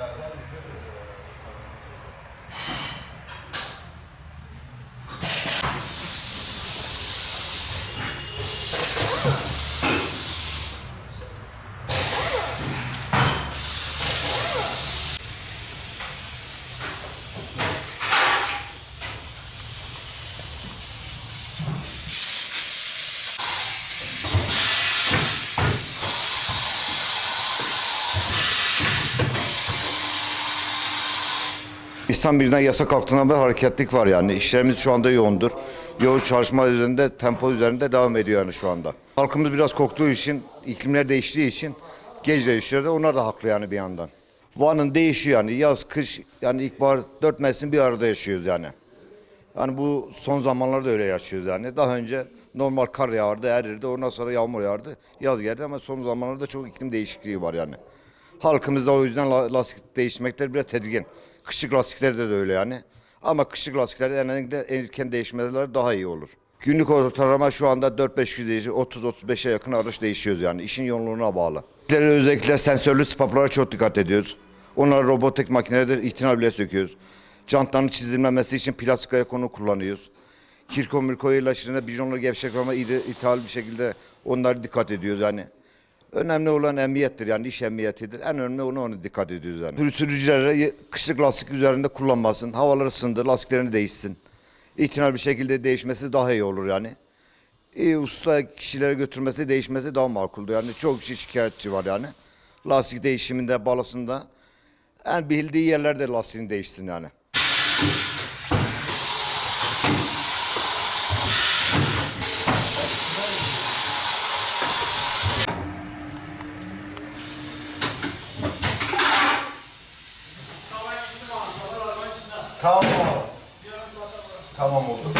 uh, İslam birden yasa kalktığında bir hareketlik var yani. İşlerimiz şu anda yoğundur. Yoğun çalışma üzerinde, tempo üzerinde devam ediyor yani şu anda. Halkımız biraz korktuğu için, iklimler değiştiği için gece değişiyor da onlar da haklı yani bir yandan. Van'ın değişiyor yani yaz, kış, yani ilkbahar dört mevsim bir arada yaşıyoruz yani. Yani bu son zamanlarda öyle yaşıyoruz yani. Daha önce normal kar yağardı, erirdi. Ondan sonra yağmur yağardı, yaz geldi ama son zamanlarda çok iklim değişikliği var yani. Halkımız da o yüzden la- lastik değişmekler biraz tedirgin. Kışlık lastiklerde de öyle yani. Ama kışlık lastiklerde en erken değişmeleri daha iyi olur. Günlük ortalama şu anda 4-5 gün değişiyor. 30-35'e yakın araç değişiyoruz yani. İşin yoğunluğuna bağlı. Özellikle sensörlü spaplara çok dikkat ediyoruz. Onları robotik makinelerde itina bile söküyoruz. Jantların çizilmemesi için plastik ayak onu kullanıyoruz. Kirko mirko ilaçlarında bijonlu gevşek ama ide- ithal bir şekilde onlara dikkat ediyoruz yani. Önemli olan emniyettir yani iş emniyetidir. En önemli ona ona dikkat ediyoruz yani. Sürü- Sürücülere kışlık lastik üzerinde kullanmasın. Havalar ısındı, lastiklerini değişsin. İtinal bir şekilde değişmesi daha iyi olur yani. İyi usta kişilere götürmesi, değişmesi daha makuldür. Yani çok kişi şikayetçi var yani. Lastik değişiminde, balasında. En bildiği yerlerde lastiğini değişsin yani. Tamam. Tamam oldu.